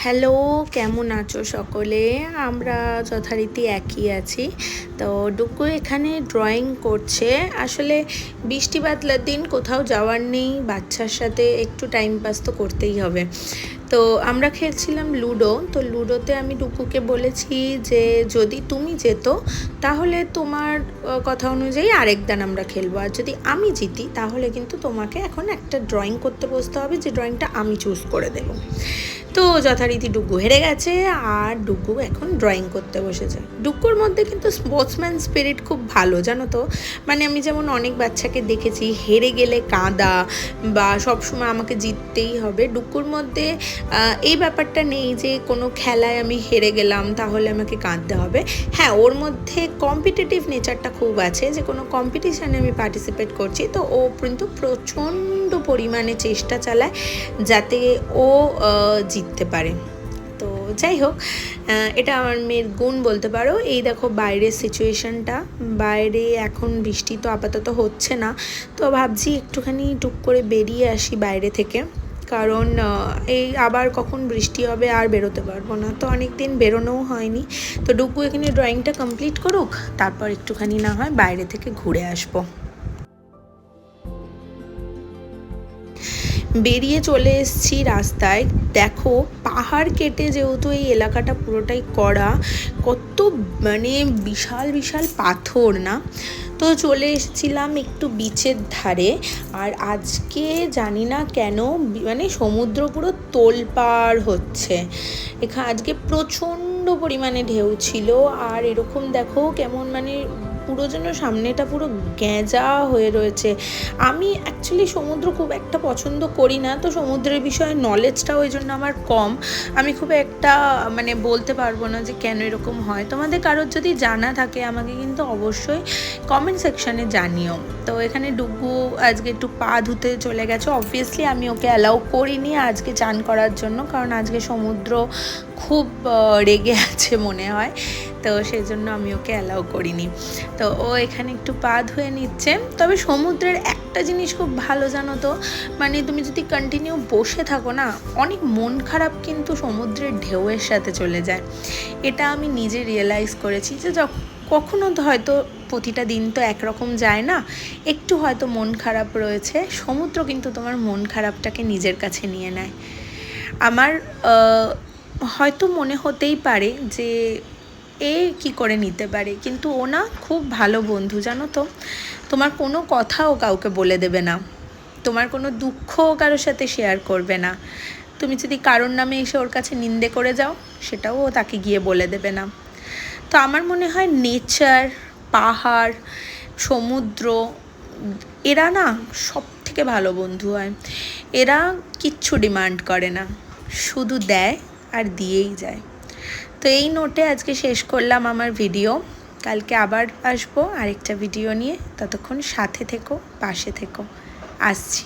Hello কেমন আছো সকলে? আমরা যথারীতি একই আছি। তো ডুকু এখানে ড্রয়িং করছে। আসলে বৃষ্টি বাদলার দিন কোথাও যাওয়ার নেই, বাচ্চার সাথে একটু টাইম পাস তো করতেই হবে। তো আমরা খেলছিলাম লুডো, তো লুডোতে আমি ডুকুকে বলেছি যে যদি তুমি যেত, তাহলে তোমার কথা অনুযায়ী আরেক দান আমরা খেলব। আর যদি আমি জিতি, তাহলে কিন্তু তোমাকে এখন একটা ড্রয়িং করতে বসতে হবে, যে ড্রয়িংটা আমি চুজ করে দেবো। তো যথারীতি ডুগু হেরে গেছে, আর ডুগু এখন ড্রয়িং করতে বসেছে। ডুগুর মধ্যে কিন্তু স্পোর্টসম্যান স্পিরিট খুব ভালো, জানো তো? মানে আমি যেমন অনেক বাচ্চাকে দেখেছি, হেরে গেলে কাঁদা বা সবসময় আমাকে জিততেই হবে। ডুকুর মধ্যে এই ব্যাপারটা নেই যে কোনো খেলায় আমি হেরে গেলাম, তাহলে আমাকে কাঁদতে হবে। হ্যাঁ ওর মধ্যে কম্পিটিটিভ নেচারটা খুব আছে যে কোনো কম্পিটিশানে আমি পার্টিসিপেট করছি। তো ও কিন্তু প্রচণ্ড পরিমাণে চেষ্টা চালায় যাতে ও জিততে পারে। যাই হোক এটা আমার মেয়ের গুণ বলতে পারো। এই দেখো বাইরের সিচুয়েশনটা বাইরে এখন বৃষ্টি তো আপাতত হচ্ছে না। তো ভাবছি একটুখানি টুক করে বেরিয়ে আসি বাইরে থেকে। কারণ এই আবার কখন বৃষ্টি হবে আর বেরোতে পারব না। তো অনেক দিন বেরোনোও হয়নি। তো ডুকু এখানে ড্রয়িংটা কমপ্লিট করুক, তারপর একটুখানি না হয় বাইরে থেকে ঘুরে আসব। বেরিয়ে চলে এসেছি রাস্তায়। দেখো, পাহাড় কেটে যেহেতু এই এলাকাটা পুরোটাই করা, কত মানে বিশাল বিশাল পাথর না? তো চলে এসেছিলাম একটু বিচের ধারে। আর আজকে জানি না কেন মানে সমুদ্র পুরো তোলপাড় হচ্ছে। এখানে আজকে প্রচণ্ড পরিমাণে ঢেউ ছিল। আর এরকম দেখো কেমন মানে পুরো যেন সামনেটা পুরো গ্যাঁজা হয়ে রয়েছে। আমি অ্যাকচুয়ালি সমুদ্র খুব একটা পছন্দ করি না, তো সমুদ্রের বিষয়ে নলেজটা ওই জন্য আমার কম। আমি খুব একটা মানে বলতে পারব না যে কেন এরকম হয়। তোমাদের কারোর যদি জানা থাকে, আমাকে কিন্তু অবশ্যই কমেন্ট সেকশানে জানিও। তো এখানে ডুগু আজকে একটু পা ধুতে চলে গেছে। অবভিয়াসলি আমি ওকে অ্যালাউ করিনি আজকে চান করার জন্য, কারণ আজকে সমুদ্র খুব রেগে আছে মনে হয়। তো সেই জন্য আমি ওকে অ্যালাউ করিনি। তো ও এখানে একটু পা ধুয়ে নিচ্ছে। তবে সমুদ্রের একটা জিনিস খুব ভালো জানো তো মানে তুমি যদি কন্টিনিউ বসে থাকো না, অনেক মন খারাপ কিন্তু সমুদ্রের ঢেউয়ের সাথে চলে যায়। এটা আমি নিজে রিয়েলাইজ করেছি যে কখনো হয়তো প্রতিটা দিন তো একরকম যায় না, একটু হয়তো মন খারাপ রয়েছে, সমুদ্র কিন্তু তোমার মন খারাপটাকে নিজের কাছে নিয়ে নেয়। আমার হয়তো মনে হতেই পারে যে এ কি করে নিতে পারে? কিন্তু ও না খুব ভালো বন্ধু, জানো তো? তোমার কোনো কথাও কাউকে বলে দেবে না। তোমার কোনো দুঃখও কারোর সাথে শেয়ার করবে না। তুমি যদি কারোর নামে এসে ওর কাছে নিন্দে করে যাও, সেটাও ও তাকে গিয়ে বলে দেবে না। তো আমার মনে হয় নেচার পাহাড়, সমুদ্র, এরা না সব থেকে ভালো বন্ধু হয়। এরা কিচ্ছু ডিমান্ড করে না। শুধু দেয় আর দিয়েই যায়। তো এই নোটে আজকে শেষ করলাম আমার ভিডিও। কালকে আবার আসব আরেকটা ভিডিও নিয়ে। ততক্ষণ সাথে থেকো, পাশে থেকো। আসছি।